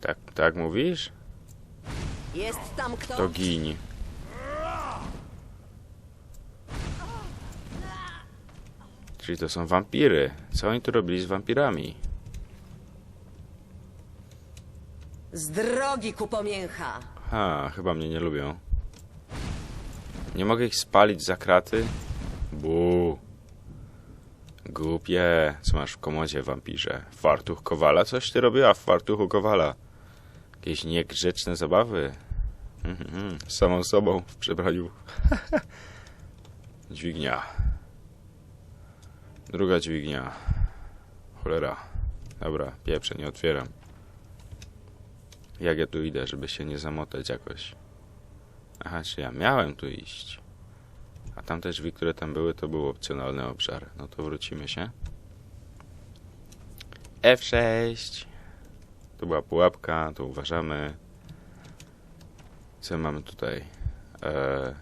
Tak, tak mówisz? Jest tam kto? To gin. Czyli to są wampiry. Co oni tu robili z wampirami? Z drogi kupomięcha. Ha, chyba mnie nie lubią. Nie mogę ich spalić za kraty? Bu. Głupie. Co masz w komodzie, wampirze? Fartuch Kowala? Coś ty robiła w fartuchu Kowala? Jakieś niegrzeczne zabawy? Mhm, samą sobą w przebraniu. Dźwignia. Druga dźwignia. Cholera. Dobra, pieprze, nie otwieram. Jak ja tu idę, żeby się nie zamotać jakoś? Aha, czy ja miałem tu iść? A tamte drzwi, które tam były, to był opcjonalny obszar. No to wrócimy się. F6. Tu była pułapka, to uważamy. Co mamy tutaj? Eee,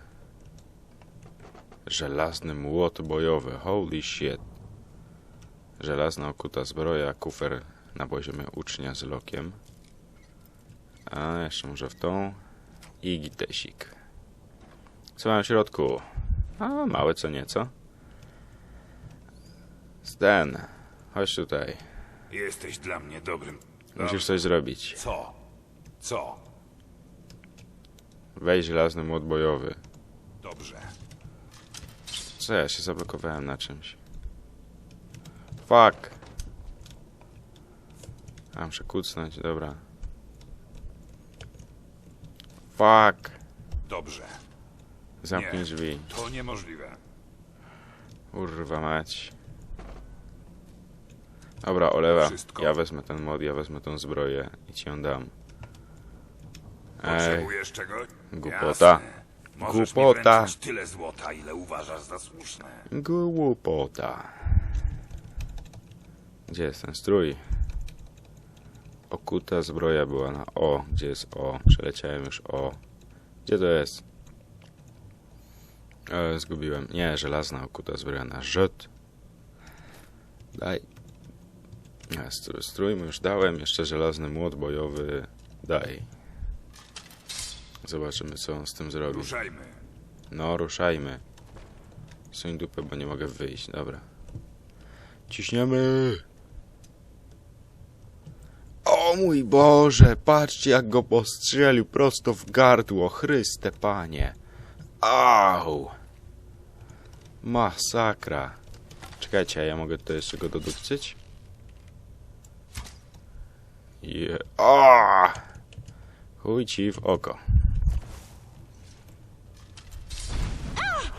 żelazny młot bojowy. Holy shit. Żelazna okuta zbroja, kufer na poziomie ucznia z lokiem. A jeszcze może w tą. I gitesik. Co mam w środku? A, małe co nieco. Stan, chodź tutaj. Jesteś dla mnie dobrym. Musisz coś zrobić. Co? Co? Weź żelazny młot bojowy. Dobrze. Co ja się zablokowałem na czymś? Fuck. A, muszę kucnąć, dobra. Fuck. Dobrze. Zamknij drzwi. To niemożliwe. Urwa mać. Dobra, olewa. Wszystko. Ja wezmę ten mod, ja wezmę tą zbroję i ci ją dam. Ej, Potrzebujesz czegoś? głupota. Jasne. Możesz Głupota. mi wręczyć tyle złota, ile uważasz za słuszne. głupota. Gdzie jest ten strój? Okuta zbroja była na O. Gdzie jest O? Przeleciałem już O. Gdzie to jest? E, zgubiłem. Nie, żelazna okuta zbroja na Ż. Daj. Strój, strój mu już dałem. Jeszcze żelazny młot bojowy. Daj. Zobaczymy, co on z tym zrobi. Ruszajmy. No, ruszajmy. Suń dupę, bo nie mogę wyjść. Dobra. Ciśniemy! O mój Boże, patrzcie jak go postrzelił prosto w gardło. Chryste Panie. Au! Masakra. Czekajcie, a ja mogę tutaj jeszcze go dodupcyć? Je... O! Chuj ci w oko.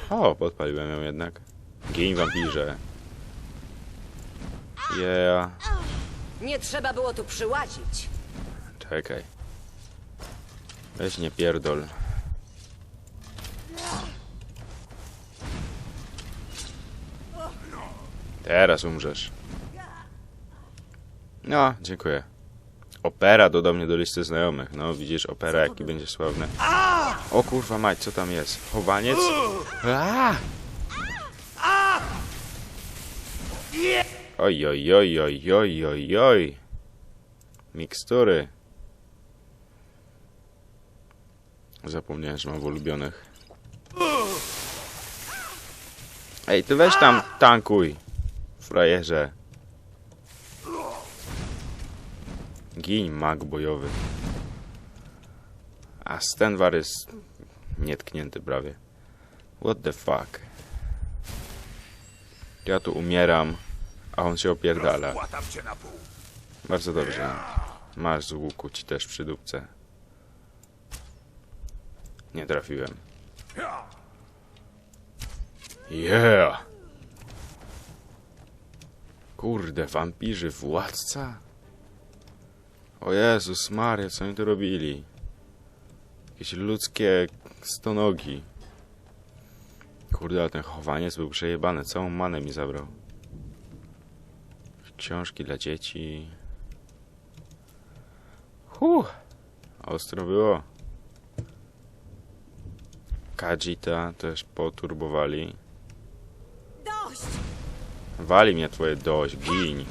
O, podpaliłem ją jednak. Gin wampirze. Yeah. Nie trzeba było tu przyłazić. Czekaj. Weź nie pierdol. Teraz umrzesz. No, dziękuję. Opera dodał mnie do listy znajomych. No, widzisz, opera jaki będzie sławny. O kurwa mać, co tam jest? Chowaniec? Oj, oj, oj, oj, oj, oj, oj. Mikstury. Zapomniałem, że mam w ulubionych. Ej, ty weź tam tankuj. Frajerze. Gin mag bojowy. A Stenwar jest nietknięty prawie. What the fuck? Ja tu umieram, a on się opierdala. Bardzo dobrze. Masz z łuku ci też przy dupce. Nie trafiłem. Yeah! Kurde, wampirzy władca? O Jezus Maria, co oni tu robili? Jakieś ludzkie stonogi. Kurde, ale ten chowaniec był przejebany. Całą manę mi zabrał. Książki dla dzieci. Huh, ostro było. Kajita też poturbowali. Dość! Wali mnie twoje dość, gin.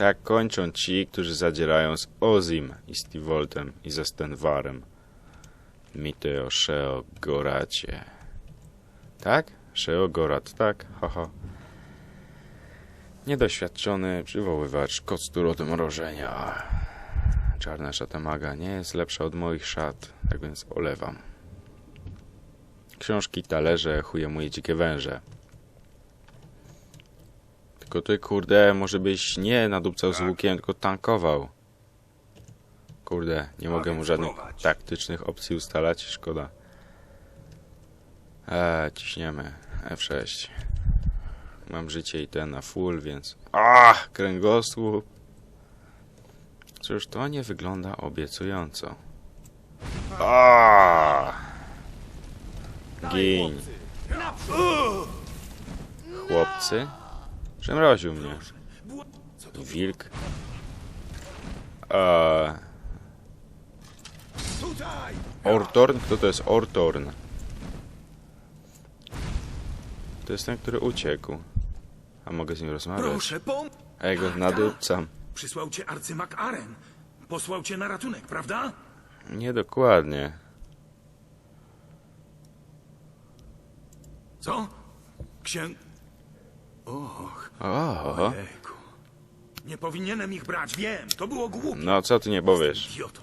Tak kończą ci, którzy zadzierają z Ozim i Stivoltem i ze Stenwarem. Miteo Sheo Goracie. Tak? Sheo Gorat, tak? Haha. Niedoświadczony przywoływacz kostur odmrożenia. Czarna szata maga nie jest lepsza od moich szat, tak więc olewam. Książki, talerze, chuje moje dzikie węże. Tylko ty, kurde, może byś nie nadupcał z Tak. łukiem, tylko tankował. Kurde, nie A mogę mu żadnych taktycznych opcji ustalać, szkoda. Eee, ciśniemy. F6. Mam życie i ten na full, więc... Ach, kręgosłup! Cóż, to nie wygląda obiecująco. Aaaa! Gin. Chłopcy? Przemroził mnie. Wilk. Eee! Ortorn? Kto to jest Ortorn? To jest ten, który uciekł. A mogę z nim rozmawiać? Proszę, pom... A ja go nadupcam. Przysłał cię arcymak Aren. Posłał cię na ratunek, prawda? Niedokładnie. Co? Księ... Och, O, ojejku. Nie powinienem ich brać, wiem. To było głupie. no co ty nie powiesz? Idiotą.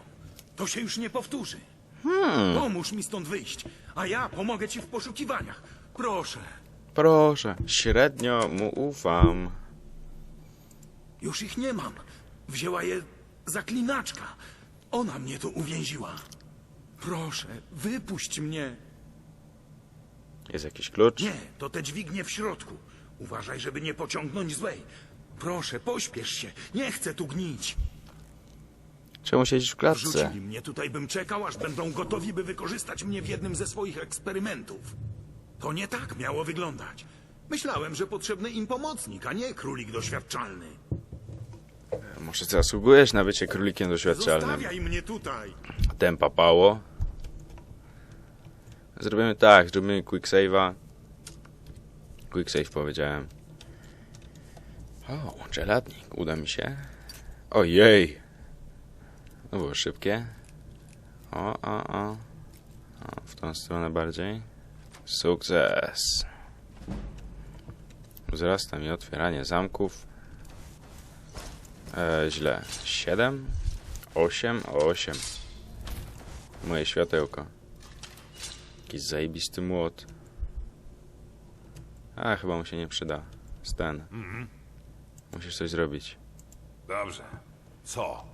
To się już nie powtórzy. Hmm. Pomóż mi stąd wyjść, a ja pomogę ci w poszukiwaniach. Proszę. Proszę, średnio mu ufam. Już ich nie mam. Wzięła je zaklinaczka. Ona mnie tu uwięziła. Proszę, wypuść mnie. Jest jakiś klucz? Nie, to te dźwignie w środku. Uważaj, żeby nie pociągnąć złej. Proszę, pośpiesz się. Nie chcę tu gnić. Czemu siedzisz w klatce? Wrzucili mnie tutaj, bym czekał, aż będą gotowi, by wykorzystać mnie w jednym ze swoich eksperymentów. To nie tak miało wyglądać. Myślałem, że potrzebny im pomocnik, a nie królik doświadczalny. Może zasługujesz na bycie królikiem doświadczalnym. Zostawiaj mnie tutaj. Tempa pało. Zrobimy tak, zrobimy quick save'a. Quick save powiedziałem. O, czeladnik, uda mi się. Ojej! To było szybkie. O, o, o. o w tą stronę bardziej. Sukces! Wzrasta mi otwieranie zamków. E, źle. 7? 8? O, 8. Moje światełko. Jakiś zajebisty młot. A, chyba mu się nie przyda. Stan. Musisz coś zrobić. Dobrze. Co?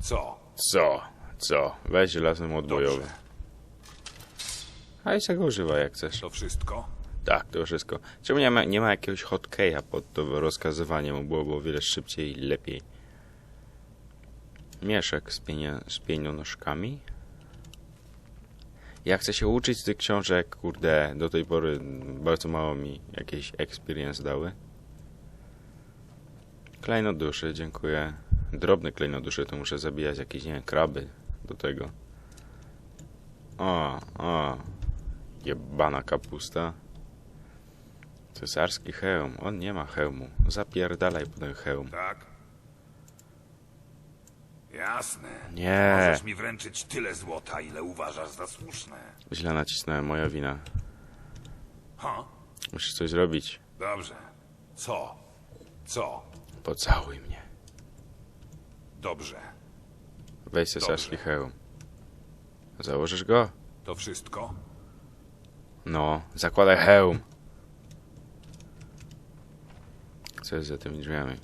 Co? Co? Co? Weź żelazny młot bojowy. Dobrze. A i go używaj jak chcesz. To wszystko? Tak, to wszystko. Czemu nie ma, nie ma jakiegoś hotkeya pod to rozkazywanie mu? Byłoby o wiele szybciej i lepiej. Mieszek z, pienie, z pieniążkami. Ja chcę się uczyć z tych książek, kurde, do tej pory bardzo mało mi jakieś experience dały. Klejnoduszy, dziękuję. Drobne klejnodusze, to muszę zabijać jakieś, nie wiem, kraby do tego. O, o, jebana kapusta. Cesarski hełm. On nie ma hełmu. Zapierdalaj po hełm. Tak? Jasne. Nie. Możesz mi wręczyć tyle złota, ile uważasz za słuszne. Źle nacisnąłem, moja wina. Ha? Musisz coś zrobić. Dobrze. Co? Co? Pocałuj mnie. Dobrze. Weź cesarski Dobrze. hełm. Założysz go? To wszystko? No, zakładaj hełm. Co jest za tymi drzwiami?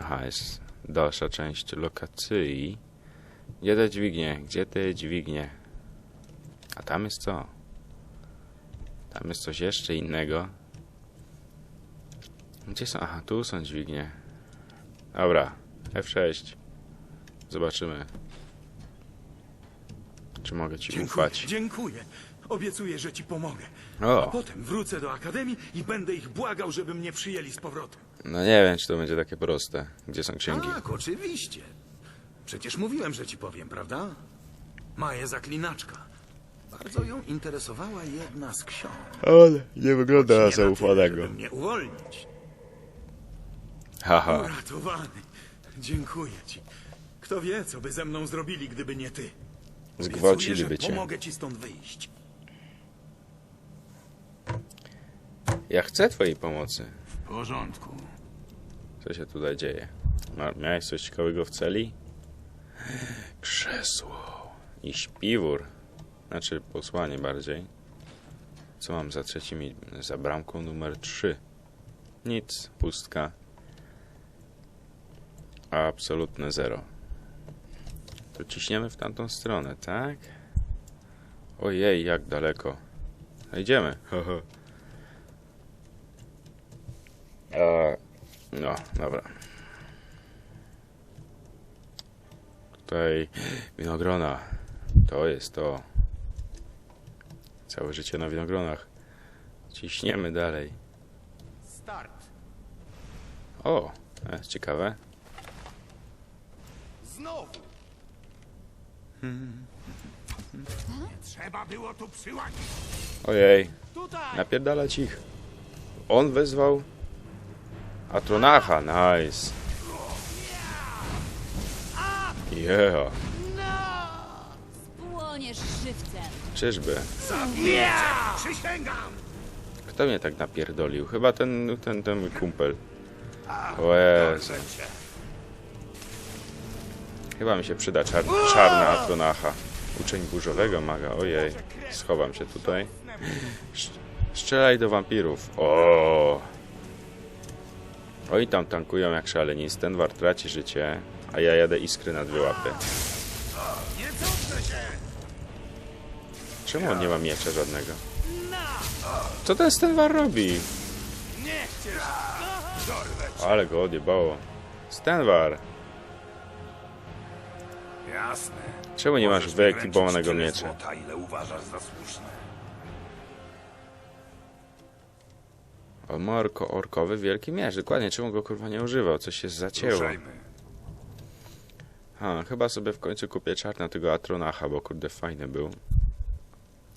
Aha, jest dalsza część lokacji. Gdzie te dźwignie? Gdzie te dźwignie? A tam jest co? Tam jest coś jeszcze innego. Gdzie są? Aha, tu są dźwignie. Dobra, F6. Zobaczymy. Czy mogę ci Dziękuję, ufać? dziękuję. Obiecuję, że ci pomogę. A O, potem wrócę do akademii i będę ich błagał, żeby mnie przyjęli z powrotem. No nie wiem, czy to będzie takie proste. Gdzie są księgi? Tak, oczywiście. Przecież mówiłem, że ci powiem, prawda? Maję zaklinaczka. Bardzo ją interesowała jedna z ksiąg. Ale nie wygląda na zaufanego. żeby mnie uwolnić. Haha. Uratowany. Dziękuję ci. Kto wie, co by ze mną zrobili, gdyby nie ty. Obiecuję, że Zgwałciliby cię. Pomogę ci stąd wyjść. Ja chcę twojej pomocy. W porządku. Co się tutaj dzieje? Ma- Miałeś coś ciekawego w celi? Krzesło. I śpiwór. Znaczy posłanie bardziej. Co mam za trzecim za bramką numer 3? Nic. Pustka. Absolutne zero. To ciśniemy w tamtą stronę, tak? Ojej, jak daleko. No Idziemy. E, no, dobra. Tutaj winogrona. To jest to. Całe życie na winogronach. Ciśniemy dalej. Start. O, to jest ciekawe. Znowu. Trzeba było tu przyłazić. Ojej, napierdalać ich. On wezwał Atronacha, nice. Yeah, Płoniesz żywcem. czyżby. Przysięgam! Kto mnie tak napierdolił? Chyba ten, ten, ten mój kumpel. Jezu. Chyba mi się przyda czar czarna Atronacha. Uczeń burzowego maga, ojej. Schowam się tutaj. Sz strzelaj do wampirów. O. Oni tam tankują jak szaleni. Stenwar traci życie, a ja jadę iskry na dwie łapy. Czemu on nie ma miecza żadnego? Co ten Stenwar robi? Ale go odjebało. Stenwar, czemu nie masz wyekwipowanego miecza? Morko, orkowy wielki miecz. Dokładnie, czemu go kurwa nie używał? Coś się zacięło. Ruszajmy. Ha, chyba sobie w końcu kupię czarna tego Atronacha, bo kurde fajny był.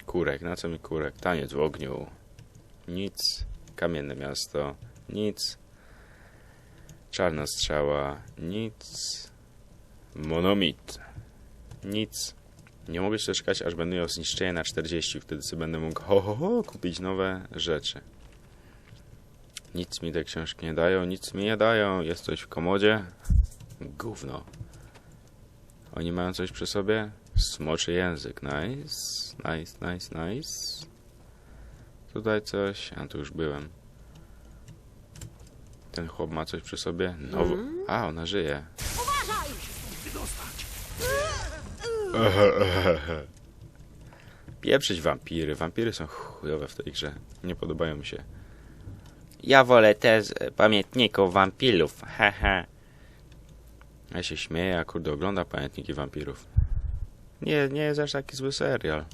Kurek, na co mi kurek? Taniec w ogniu. Nic. Kamienne miasto. Nic. Czarna strzała. Nic. Monomit. Nic. Nie mogę się doczekać, aż będę miał zniszczenie na 40. Wtedy sobie będę mógł ho, ho, ho, kupić nowe rzeczy. Nic mi te książki nie dają, nic mi nie dają. Jest coś w komodzie? Gówno. Oni mają coś przy sobie? Smoczy język. Nice. Nice, nice, nice. Tutaj coś. A tu już byłem. Ten chłop ma coś przy sobie? No. A, ona żyje. Wydostać. Pieprzyć wampiry. Wampiry są chujowe w tej grze. Nie podobają mi się. Ja wolę te z pamiętników wampirów. Haha. Ja się śmieję, a kurde ogląda pamiętniki wampirów. Nie, nie jest aż taki zły serial.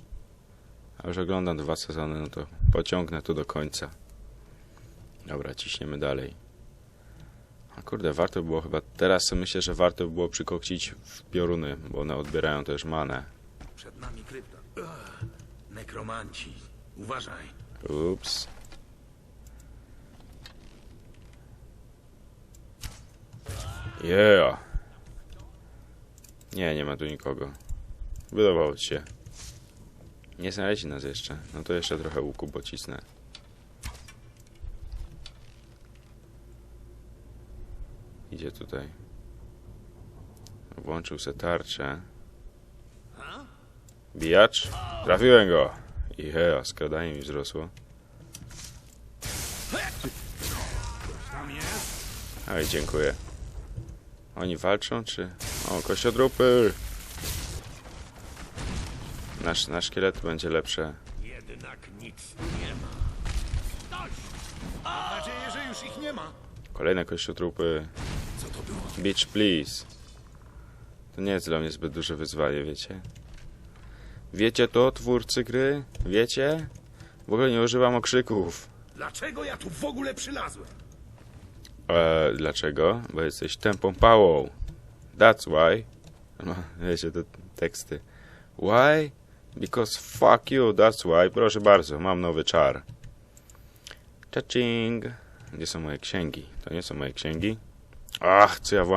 A już oglądam dwa sezony, no to pociągnę to do końca. Dobra, ciśniemy dalej. A kurde, warto było chyba, teraz myślę, że warto by było przykokcić w pioruny, bo one odbierają też manę. Przed nami krypta. Nekromanci. Uważaj. Ups. Yeah. Nie, nie ma tu nikogo. Wydawało ci się. Nie znaleźli nas jeszcze. No to jeszcze trochę łuku pocisnę. Idzie tutaj. Włączył se tarczę. Bijacz? Trafiłem go! Hea, skradanie mi wzrosło. Oj, dziękuję. Oni walczą, czy... O, kościodrupy! Nasz, nasz szkielet będzie lepsze. Jednak nic nie ma. Mam nadzieję, że już ich nie ma. Kolejne kościotrupy. Co to było? Bitch, please. To nie jest dla mnie zbyt duże wyzwanie, wiecie? Wiecie to, twórcy gry? Wiecie? W ogóle nie używam okrzyków. Dlaczego ja tu w ogóle przylazłem? E, dlaczego? Bo jesteś tępą pałą. That's why. No, wiecie, te teksty. Why? Because fuck you, that's why. Proszę bardzo, mam nowy czar. Cha-ching. Gdzie są moje księgi? To nie są moje księgi. Ach, co ja